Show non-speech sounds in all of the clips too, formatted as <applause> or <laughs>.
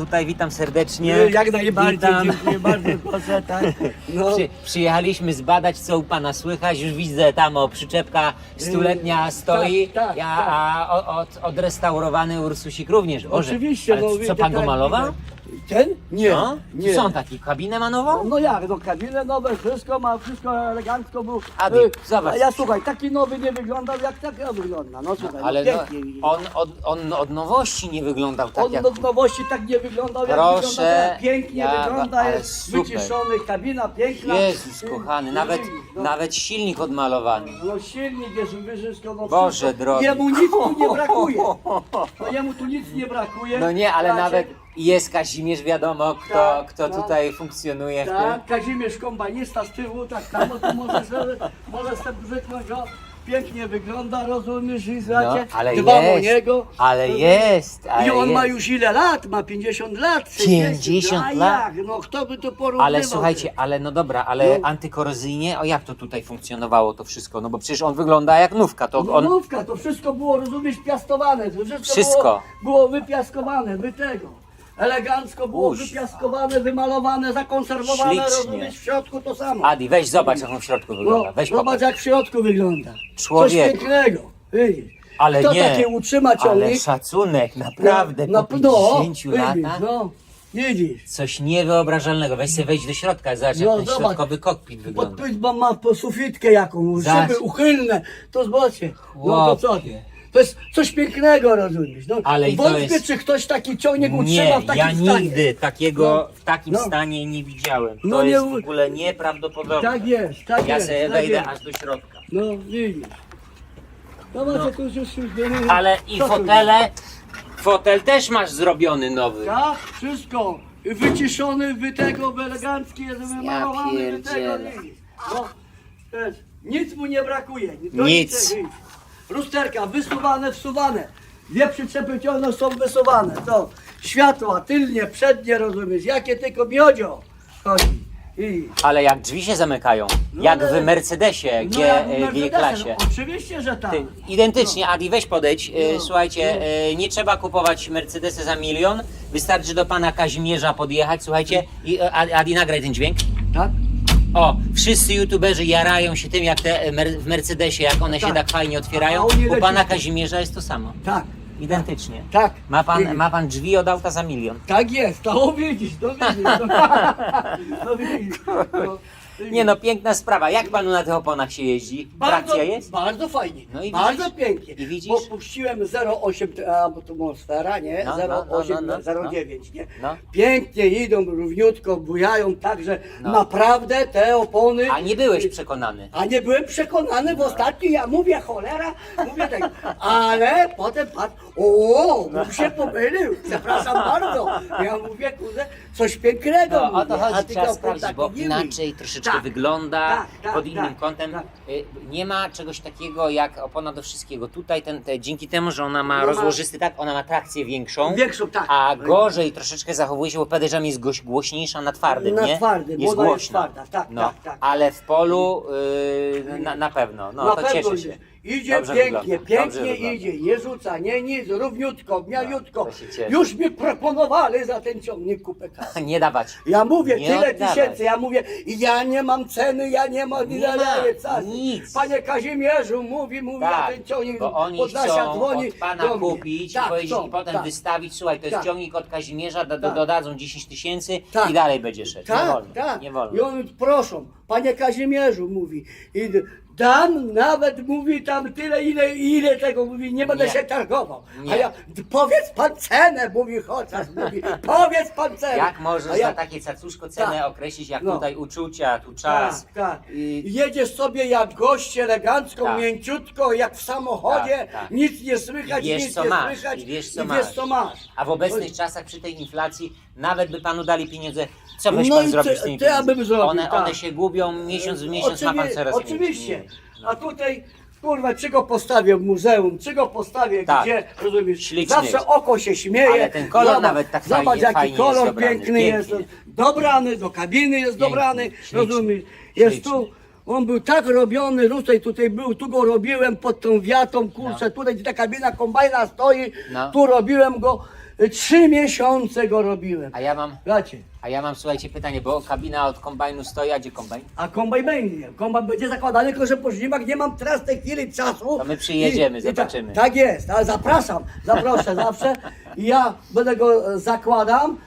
tutaj witam serdecznie. Jak najbardziej, Witam. dziękuję bardzo, <laughs> proszę, tak. No, Przy, przyjechaliśmy zbadać, co u pana słychać. Już widzę tam o przyczepka stuletnia stoi. tak, tak, ja, tak. A o- od, odrestaurowany Ursusik również. Boże, oczywiście. ale no, co wiecie, pan go tak, malował? Ten? Nie, No? nie. Co on taki? Kabinę ma nową? No jak, no kabinę nowe, wszystko ma, wszystko elegancko był. Adi, Y, zobacz. A ja słuchaj, taki nowy nie wyglądał jak tak ja wygląda. No słuchaj, Ale no, no, pięknie. on, od, on od nowości nie wyglądał tak On jak... do nowości tak nie wyglądał, jak Proszę, wygląda teraz. Pięknie ja- wygląda, ale jest super. wyciszony, kabina piękna. Jezus Y, kochany, no nawet, no. nawet silnik odmalowany. No silnik jest wyżysko, no Boże wszystko. drogi. Jemu nic tu nie brakuje. <laughs> No jemu tu nic nie brakuje. No nie, ale nawet jest Kazimierz, wiadomo kto, Tak, kto tak. tutaj funkcjonuje w tym. Tak, Kazimierz kombanista z tyłu, tak samo tu możesz, <laughs> możesz sobie brzyknąć go. Pięknie wygląda, rozumiesz, i No, ale dbam o jest, niego. ale jest, ale I on jest. ma już ile lat? Ma 50 lat. 50 a lat? Jak? No kto by to porównywał? Ale słuchajcie, ale no dobra, ale No. antykorozyjnie, o jak to tutaj funkcjonowało to wszystko? No bo przecież on wygląda jak nówka, to No on... Nówka, to wszystko było, rozumiesz, piastowane. To wszystko, Wszystko. Było, było wypiaskowane, wy tego. Elegancko było Uż. wypiaskowane, wymalowane, zakonserwowane, Ślicznie. rozumiesz, w środku to samo. Adi, weź zobacz jak on w środku wygląda, No, weź zobacz jak w środku wygląda. Człowiek. Coś pięknego, widzisz. Ale Kto nie, takie utrzyma ale ciągnik? szacunek, naprawdę, no, po no, 50 widzisz, latach. no, widzisz. Coś niewyobrażalnego. Weź sobie wejść do środka, zobacz jak No, ten zobacz. środkowy kokpit wygląda. Podpyt ma, ma po sufitkę jaką, Zobacz. szyby uchylne, to zobaczcie. No to co ty? To jest coś pięknego, rozumiesz. No, Ale i to wątpię, jest- czy ktoś taki ciągnik utrzyma Nie, w takim ja stanie. nigdy takiego No. w takim No. stanie nie widziałem. To No nie jest u- w ogóle nieprawdopodobne. Tak jest, tak ja jest. sobie tak wejdę jest. aż do środka. No widzisz. No macie tu już już... Ale i Co tu fotele, fotel też masz zrobiony nowy. Tak, wszystko. Wyciszony, wy tego, wy elegancki, jest wymalowany, wy tego. pierdzielę. widzisz. No, wiesz, nic mu nie brakuje. Do Nic. niczego, widzisz. Lusterka wysuwane, wsuwane. Dwie przyczepy ciągną są wysuwane. To światła, tylnie, przednie, rozumiesz, jakie tylko miodzio chodzi. I, Ale jak drzwi się zamykają, No jak ale- w Mercedesie no G, jak e, Mercedesem, G-klasie. Oczywiście, że tak. Ty, identycznie, Adi, weź podejdź. E, No, Słuchajcie, no. e, nie trzeba kupować Mercedesa za milion. Wystarczy do pana Kazimierza podjechać, słuchajcie. I e, Adi, nagraj ten dźwięk. Tak? O, wszyscy youtuberzy jarają się tym, jak te e, mer- w Mercedesie, jak one się Tak. tak fajnie A otwierają. oni U leci- pana Kazimierza jest to samo. Tak, Identycznie. tak. Ma pan, ma pan drzwi od auta za milion. Tak jest, to widzisz, to widzisz. <laughs> No, no widzisz. No, Nie no, piękna sprawa. Jak panu na tych oponach się jeździ? bardzo, Trakcja jest? Bardzo fajnie, No i bardzo widzisz? pięknie. I widzisz? Bo puściłem 0,8, a bo to atmosfera, nie? No, no, no, 0,8, no, no, 0,9, nie? No. Pięknie idą, równiutko, bujają, także No. naprawdę te opony... A nie byłeś przekonany. A nie byłem przekonany w ostatnim, ja mówię cholera, mówię tak, ale potem patrz, o, bym się pomylił, przepraszam bardzo. Ja mówię, kurde, coś pięknego No, o mówię, to a chodzi, trzeba sprawdzić, tak bo nie inaczej mówisz. Tak, wygląda tak, tak, pod innym tak, kątem. tak. Y, Nie ma czegoś takiego jak opona do wszystkiego. Tutaj ten, te, dzięki temu, że ona ma rozłożysty tak, ona ma trakcję większą. Większą, tak. A gorzej troszeczkę zachowuje się, bo podejrzewam jest goś, głośniejsza na twardym, Na nie? twardym, jest bo ona jest głośna. twarda, tak, no, tak, tak. Ale w polu y, na, na pewno, no Na to pewno cieszę się. Idzie Dobrze pięknie, wygląda, dobrze pięknie wygląda. idzie, nie rzuca, nie nic, równiutko, to się cieszę. Już mi proponowali za ten ciągnik kupę kasy. <laughs> Nie dawać. Ja mówię, Nie tyle oddawaj. tysięcy, ja mówię, ja nie mam ceny, ja nie mam, Nie nie ma, daję casy. nic. Panie Kazimierzu, mówi, mówi, Tak, ten ciągnik bo oni Podlasia chcą dzwoni od pana do mnie. kupić Tak, i, powiedzieć, chcą, i potem tak. wystawić, słuchaj, to jest Tak. ciągnik od Kazimierza, do, do, Tak. dodadzą 10 tysięcy Tak. i dalej będzie szedł. nie Tak, wolno, tak. nie wolno. I on proszą, panie Kazimierzu, mówi, i dam nawet, mówi tam tyle, ile, ile tego, mówi, nie będę Nie. się targował. Nie. A ja, d- powiedz pan cenę, mówi chociaż, mówi, powiedz pan cenę. Jak możesz A ja, za takie cacuszko cenę Tak. określić, jak No. tutaj uczucia, tu czas. Tak, tak. I- Jedziesz sobie jak gość, elegancko, Tak. mięciutko, jak w samochodzie, Tak, tak. nic nie słychać, I wiesz, nic co nie masz, słychać, i wiesz, co masz. A w obecnych czasach przy tej inflacji nawet by panu dali pieniądze, co byś No pan i zrobił z tymi to ja pieniędzmi? bym zrobił, one, tak. one się gubią miesiąc w miesiąc, ma pan Oczywi- coraz mniej. Oczywiście. Nie. A tutaj, kurwa, czy go postawię w muzeum, czy go postawię Tak. gdzie, rozumiesz? Śliczny Zawsze jest. oko się śmieje. Ale ten kolor nawet tak Zobacz, fajnie- jaki fajnie jest kolor dobrany, piękny jest. pięknie. Dobrany, do kabiny jest dobrany, śliczny, rozumiesz? Jest śliczny. tu, on był tak robiony, tutaj, tutaj był, tu go robiłem pod tą wiatą, kurczę, tutaj gdzie ta kabina kombajna stoi, No. tu robiłem go. Trzy miesiące go robiłem. A ja mam, Bracie, a ja mam, słuchajcie, pytanie, bo kabina od kombajnu stoi, a gdzie kombajn? a kombaj będzie. Kombaj będzie zakładany, tylko że po żniwach nie mam teraz w tej chwili czasu. To my przyjedziemy, zobaczymy. tak, tak jest, ale zapraszam, zaproszę zawsze. I ja będę go e, zakładam.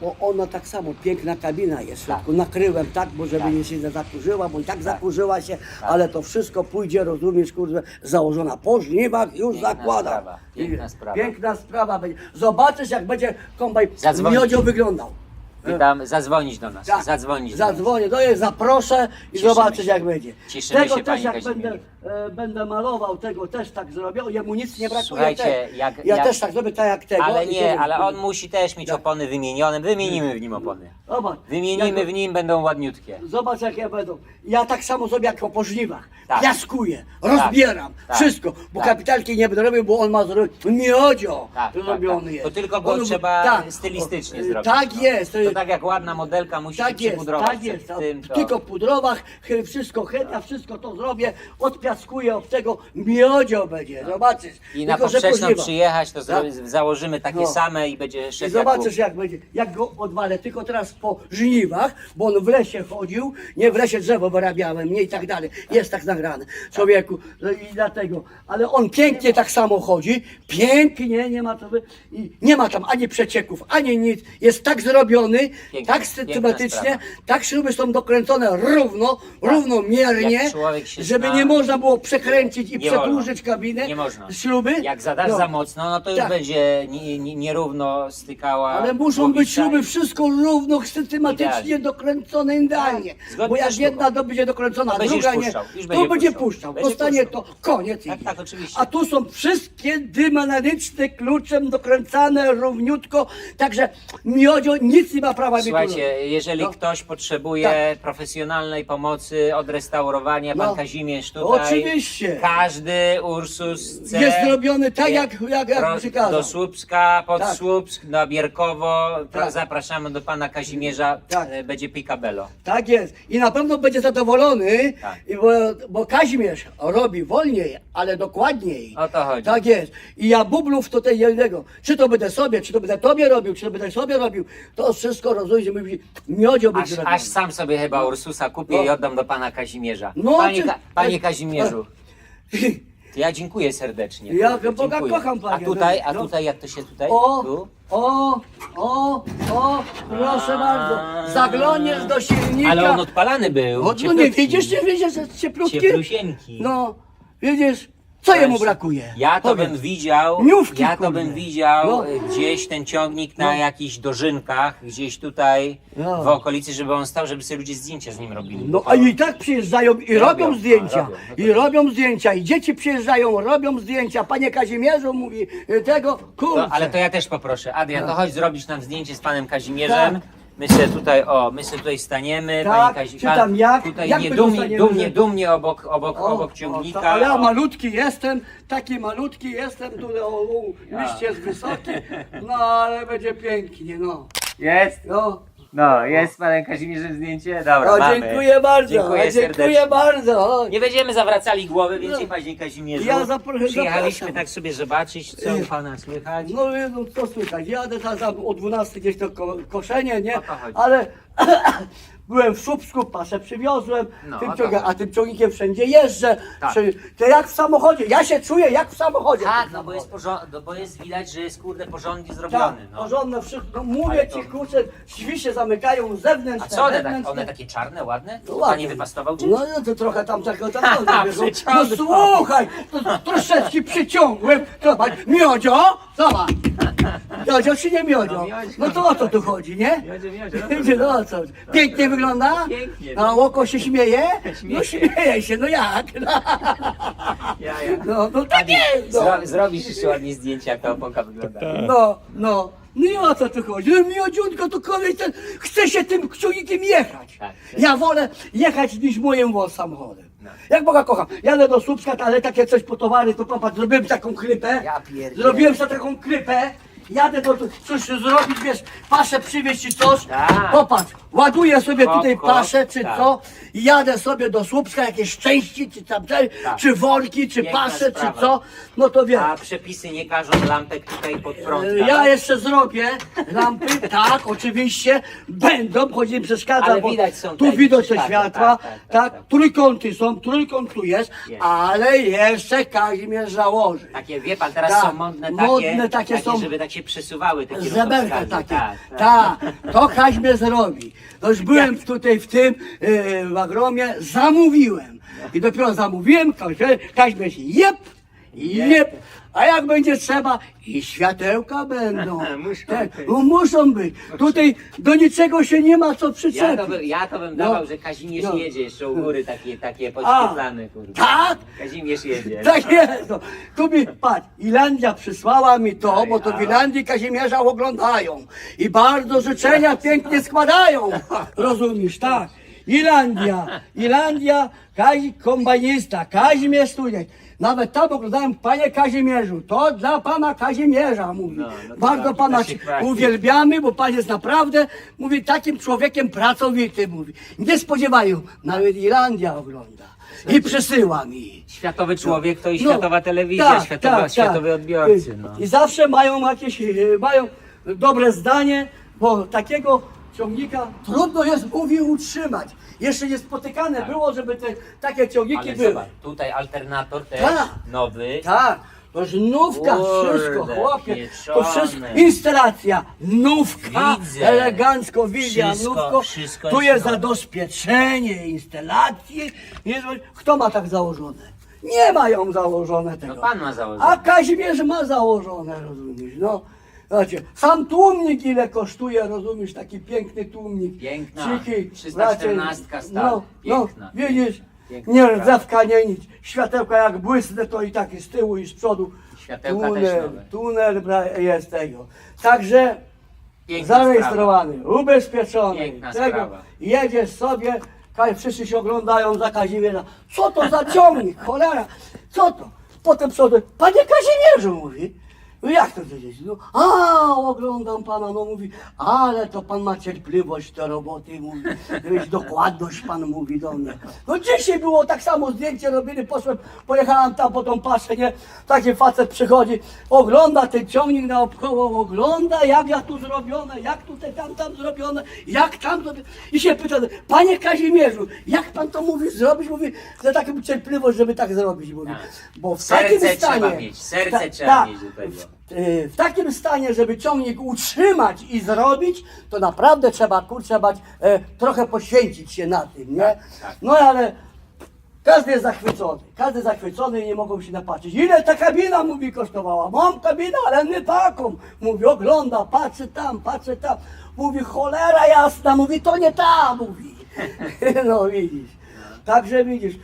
Bo ona tak samo, piękna kabina jest w środku. Nakryłem tak, bo żeby Tak. nie się nie zakurzyła, bo i tak zakurzyła się, ale to wszystko pójdzie, rozumiesz, kurde, założona po żniwach, już Piękna zakładam. sprawa, piękna sprawa. Piękna sprawa będzie. Zobaczysz, jak będzie kombaj Zadzwonić. miodzio wyglądał. Pytam, zadzwonić do nas, Tak, zadzwonić do nas. Zadzwonię, to jest, zaproszę i Cieszymy zobaczysz się. jak będzie. Cieszymy tego się, też panie jak Kazimierzu. będę, e, będę malował, tego też tak zrobię, o, jemu nic nie brakuje. Słuchajcie, jak- ja jak- też tak zrobię tak jak tego. Ale i nie, ale on musi też mieć Tak. opony wymienione, wymienimy w nim opony. Zobacz, Wymienimy jak- w nim, będą ładniutkie. Zobacz jakie będą. Ja tak samo zrobię jak po żniwach. Tak. Piaskuję, rozbieram, Tak. wszystko. Bo Tak. kapitalki nie będę robił, bo on ma zrobić miodzio Tak, tak, zrobiony tak. jest. To tylko go On- trzeba tak, stylistycznie o, zrobić. Tak no. jest. To tak jak ładna modelka musi się Tak jest, przypudrować tak jest. a tym, to... Tylko pudrowa, chy- wszystko chemia, wszystko to zrobię, odpiaskuję od tego, miodzio będzie, zobaczysz. I na Tylko, że poprzeczną przyjechać, to Tak. zro- założymy takie No. same i będzie I szef zobaczysz jak będzie, jak go odwalę, tylko teraz po żniwach, bo on w lesie chodził, nie w lesie drzewo wyrabiałem, nie i tak dalej, jest tak nagrane, człowieku, no i dlatego, ale on pięknie tak samo chodzi, pięknie, nie ma to, wy- i nie ma tam ani przecieków, ani nic, jest tak zrobiony, Piękna- tak piękna systematycznie, tak śruby są dokręcone równo, równomiernie, Jak człowiek się żeby zna- nie można było przekręcić i Nie przedłużyć kabinę, Nie można. śruby. Jak zadasz No. za mocno, no to już Tak. będzie ni- ni- nierówno stykała Ale muszą być głowica śruby i- wszystko równo, systematycznie Idealnie. dokręcone idealnie. Zgodnie Bo ze jak sztuką. jedna to będzie dokręcona, To druga nie, puszczał, już to będzie będzie puszczał. puszczał. Będzie Dostanie puszczał. to, koniec Tak, idzie. tak, oczywiście. A tu są wszystkie dymanalyczne kluczem dokręcane równiutko, także miodzio nic nie ma prawa tu robić. Słuchajcie, jeżeli No. ktoś potrzebuje profesjonalnej pomocy, odrestaurowania, pan No. Kazimierz tutaj. Oczywiście. Każdy Ursus chce. Jest zrobiony tak, jak- jak- jak Pro- przykazał. Do Słupska, pod Tak. Słupsk, na Bierkowo. Tak. Zapraszamy do pana Kazimierza. Tak. E, Będzie picabello. Tak jest. I na pewno będzie zadowolony, Tak. i bo, bo Kazimierz robi wolniej, ale dokładniej. O to chodzi. Tak jest. I ja bublów tutaj jednego. Czy to będę sobie, czy to będę tobie robił, czy to będę sobie robił, to wszystko rozumiem, że mówi, miodzio Aż, aż sam sobie chyba Ursusa kupię No. i oddam do pana Kazimierza. No, panie, czy- Ka- panie Kazimierzu, to ja dziękuję serdecznie. Ja Kurde, Boga dziękuję. kocham, A panie. tutaj, a No. tutaj jak to się tutaj? O, Tu? o, o, o, proszę bardzo. Zaglądniesz do silnika. Ale on odpalany był. O, no nie cieplutki. widzisz, nie widzisz, że cieplutki? Cieplusieńki. No, widzisz, co jemu brakuje? Ja to Powiedz. bym widział, Miówki, ja to kurde. bym widział No. y, gdzieś ten ciągnik na No. jakichś dożynkach, gdzieś tutaj No. w okolicy, żeby on stał, żeby sobie ludzie zdjęcia z nim robili. No a i tak przyjeżdżają i Robią, robią, zdjęcia. a, robią, no to I robią zdjęcia. I dzieci przyjeżdżają, robią zdjęcia. Panie Kazimierzu mówi y, tego, kurczę. To, ale to ja też poproszę. Adrian, to No. chodź zrobić nam zdjęcie z panem Kazimierzem. Tak. My sobie tutaj, o, my sobie tutaj staniemy, Tak, pani Kazi, czy tam jak? tutaj Jak nie my dumnie, dumnie, że- dumnie obok, obok, O, obok o, ciągnika. to, ale ja o. malutki jestem, taki malutki jestem, tu o, o, liść jest wysoki, no ale będzie pięknie, no. Jest? no. No, jest panem Kazimierzem zdjęcie? Dobra, O, mamy. dziękuję bardzo, Dziękuję dziękuję serdecznie. bardzo. O. Nie będziemy zawracali głowy, więcej No. panie Kazimierzu. Ja zapro- Przyjechaliśmy zapraszam. tak sobie zobaczyć, co u pana słychać. No, no co słychać, jadę tam, tam o 12 gdzieś to ko koszenie, nie? O to chodzi. Ale byłem w Słupsku, pasę przywiozłem, No, tym to ciągiem, chodzi. a tym ciągnikiem wszędzie jeżdżę. Tak. Przy- To jak w samochodzie, ja się czuję jak w samochodzie. Tak, no bo jest, porząd- no bo jest widać, że jest kurde porządnie Tak, zrobiony. No. porządne wszystko. No, mówię Ale ci, to- kurczę, drzwi się zamykają zewnętrzne, A co one, tak, wewnętrzne. one takie czarne, ładne? No Pan ładnie. nie wypastował czymś? No, no to trochę tam takiego tam wiesz, <laughs> no, przyciągnął. no słuchaj, to troszeczkę przyciągłem. Zobacz, miodzio, zobacz. Miodzio czy nie miodzio? No, miodzio. No to o co tu chodzi, nie? Miodzio, miodzio, <laughs> no to- No o co? Pięknie wygląda? Pięknie. A oko się śmieje? No śmieje się, no jak? Ja, ja. No, no tak jest. No. Zro, zrobisz jeszcze ładnie zdjęcie, jak ta oponka wygląda. No, no. No i o co tu chodzi? No miodziutko to koleś ten chce się tym ciągnikiem jechać. Tak. Ja wolę jechać niż moim samochodem. No. Jak Boga kocham. Jadę do Słupska, ale takie coś po towary, to popatrz, zrobiłem taką krypę. Ja pierdzielę. Zrobiłem sobie taką krypę jadę do coś zrobić, wiesz, paszę przywieźć czy coś. Tak. Popatrz, ładuję sobie tutaj paszę czy tak. co i jadę sobie do Słupska, jakieś części, czy tam, czy, Tak. czy worki, czy Piękna paszę, czy co. No to wiesz. A przepisy nie każą lampek tutaj pod prąd. E, tak? Ja jeszcze zrobię lampy, <laughs> tak, oczywiście, będą, choć nie przeszkadza, Ale bo widać są tu te widać te światła, tak, tak, tak, tak, tak. trójkąty są, trójkąt tu jest, Jest. ale jeszcze Kazimierz założy. Takie, wie pan, teraz Tak, są modne takie, modne takie są. żeby tak się przesuwały takie Zaberka takie. Ta, to Kaźmie zrobi. No już byłem tutaj w tym yy, w agromie, zamówiłem. I dopiero zamówiłem, Kaźmie się jeb, jeb. A jak będzie trzeba, i światełka będą. <laughs> Muszą Tak, być. no muszą być. Tutaj do niczego się nie ma co Ja przyczepić. to, ja to bym No. dawał, że Kazimierz No. jedzie jeszcze u góry takie, takie podświetlane. Tak? Kazimierz jedzie. <laughs> Tak jest. No. Tu mi, patrz, Irlandia przysłała mi to, Ej, bo to w Irlandii Kazimierza oglądają i bardzo życzenia pięknie składają. <laughs> Rozumiesz, tak. Irlandia, Irlandia, Kazi, kombajnista, Kazimierz student. Nawet tam oglądałem, panie Kazimierzu, to dla pana Kazimierza, mówi. No, no to bardzo dobrze, pana to się chwali. uwielbiamy, bo pan jest naprawdę, mówi, takim człowiekiem pracowitym, mówi. Nie spodziewają, nawet Irlandia ogląda i przesyła mi. Światowy człowiek to i No, światowa telewizja, światowa, światowy odbiorcy. No. I zawsze mają jakieś, e, mają dobre zdanie, bo takiego ciągnika trudno jest, mówi, utrzymać. Jeszcze nie spotykane Tak. było, żeby te takie ciągniki Ale były. zobacz, tutaj alternator też Tak. nowy. Tak, to jest nówka, Kurde, wszystko, chłopie. To wszystko, instalacja, nówka, Widzę. elegancko, wizja, Wszystko, nówko. wszystko tu jest nowe. zabezpieczenie instalacji. Kto ma tak założone? Nie mają założone tego. No pan ma założone. A Kazimierz ma założone, rozumiesz, no. Znaczy, sam tłumnik ile kosztuje, rozumiesz, taki piękny tłumnik. Piękna, Cichy, 314 raczej, stal, No, no, piękna. widzisz, Piękna nie sprawa. rdzewka, nie nic. Światełka jak błysnę, to i tak i z tyłu i z przodu. Światełka tunel, tunel jest tego. Także Piękna zarejestrowany, ubezpieczony. Piękna tego. sprawa. Jedziesz sobie, wszyscy się oglądają za Kazimierza. Co to za ciągnik, cholera, co to? Potem przodu, panie Kazimierzu, mówi. No jak to wiedzieć? No, a, oglądam pana, no mówi, ale to pan ma cierpliwość do roboty, mówi, Wiesz, dokładność pan mówi do mnie. No dzisiaj było tak samo zdjęcie robili, poszłem, pojechałem tam po tą paszę, nie? Taki facet przychodzi, ogląda ten ciągnik naokoło, ogląda jak ja tu zrobione, jak tutaj tam tam zrobione, jak tam zrobione. I się pyta, panie Kazimierzu, jak pan to mówi zrobić? Mówi, za taką cierpliwość, żeby tak zrobić, mówi. Tak. Bo w Serce takim trzeba stanie... mieć, serce ta- trzeba tak, mieć do tego. W- y, w takim stanie, żeby ciągnik utrzymać i zrobić, to naprawdę trzeba, kurczę, bać, e, trochę poświęcić się na tym, nie? tak. No ale każdy jest zachwycony, każdy zachwycony i nie mogą się napatrzeć. Ile ta kabina, mówi, kosztowała? Mam kabinę, ale nie taką. Mówi, ogląda, patrzy tam, patrzy tam. Mówi, cholera jasna, mówi, to nie ta, mówi. <laughs> No widzisz. Także widzisz,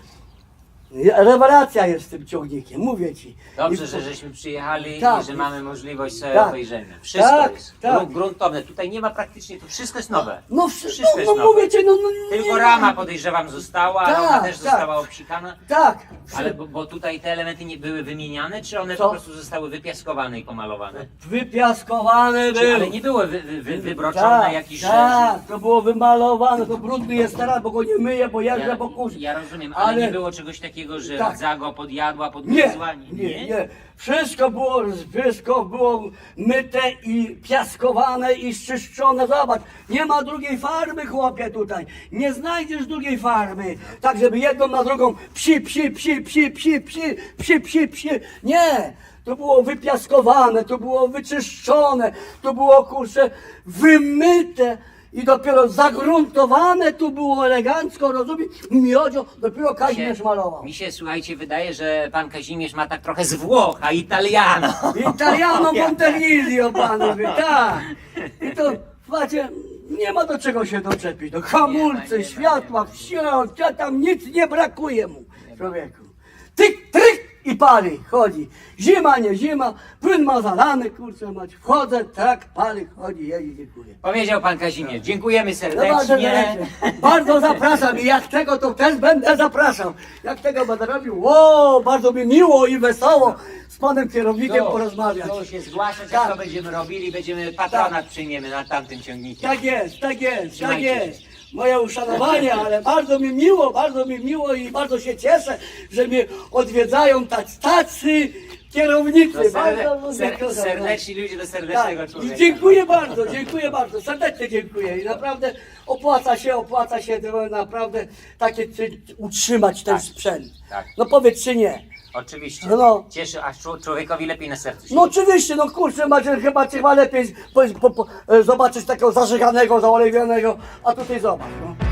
rewelacja jest z tym ciągnikiem, mówię ci. Dobrze, I- że żeśmy przyjechali Tak. i że mamy możliwość sobie Tak. obejrzenia. Wszystko Tak, jest tak. gru- gruntowne. Tutaj nie ma praktycznie, to wszystko jest nowe. No, wszystko wszystko, jest no, nowe. mówię ci, no, no nie Tylko ma- rama podejrzewam została, Tak, ona też tak. została obsikana. Tak. Ale bo, bo tutaj te elementy nie były wymieniane, czy one Co? po prostu zostały wypiaskowane i pomalowane? Wypiaskowane Czy, były. ale nie były wy, wy, wy, wybroczone tak, jakieś tak, to było wymalowane, to brudny jest teraz, bo go nie myję, bo jeżdżę kurze. ja rozumiem, ale, nie było czegoś takiego, że Tak. podjadła, Nie, podgryzła? nie, nie. Wszystko było, wszystko było myte i piaskowane i czyszczone. Zobacz, nie ma drugiej farmy, chłopie, tutaj. Nie znajdziesz drugiej farmy. Tak, żeby jedną na drugą psi, psi, psi, psi, psi, psi, psi, psi, psi. Nie. To było wypiaskowane, to było wyczyszczone, to było, kurczę, wymyte. I dopiero zagruntowane tu było elegancko, rozumiesz? Miodzio, dopiero Kazimierz malował. Mi się, słuchajcie, wydaje, że pan Kazimierz ma tak trochę z Włoch, a Italiano. Italiano <laughs> Montevideo, panowie, tak. I to, słuchajcie, nie ma do czego się doczepić. Do hamulce, światła, wsiąść, tam nic nie brakuje mu, człowieku. Tyk, tryk, i pali, chodzi. Zima, nie zima, płyn ma zalany, kurczę mać. Wchodzę, tak, pali, chodzi, jedzie, dziękuję. Powiedział pan Kazimierz. Dziękujemy No bardzo, serdecznie. bardzo zapraszam i jak tego to też będę zapraszał. Jak tego będę robił, o, bardzo mi miło i wesoło z panem kierownikiem porozmawiać. To się zgłaszać, Tak. jak to będziemy robili, będziemy patronat przyjmiemy na tamtym ciągnikiem. Tak jest, tak jest, tak Trzymajcie jest. Moje uszanowanie, ale bardzo mi miło, bardzo mi miło i bardzo się cieszę, że mnie odwiedzają tacy, tacy kierownicy. No, bardzo ser, serdeczni ludzie do serdecznego Tak, człowieka. i dziękuję bardzo, dziękuję bardzo, serdecznie dziękuję i naprawdę opłaca się, opłaca się naprawdę takie utrzymać ten Tak, sprzęt. tak. No powiedz czy nie. Oczywiście. No. Cieszy, aż czł- człowiekowi lepiej na sercu się No oczywiście, no kurczę, macie chyba, chyba lepiej po, po, po, e, zobaczyć takiego zażyganego, zaolewionego, a tutaj zobacz. No.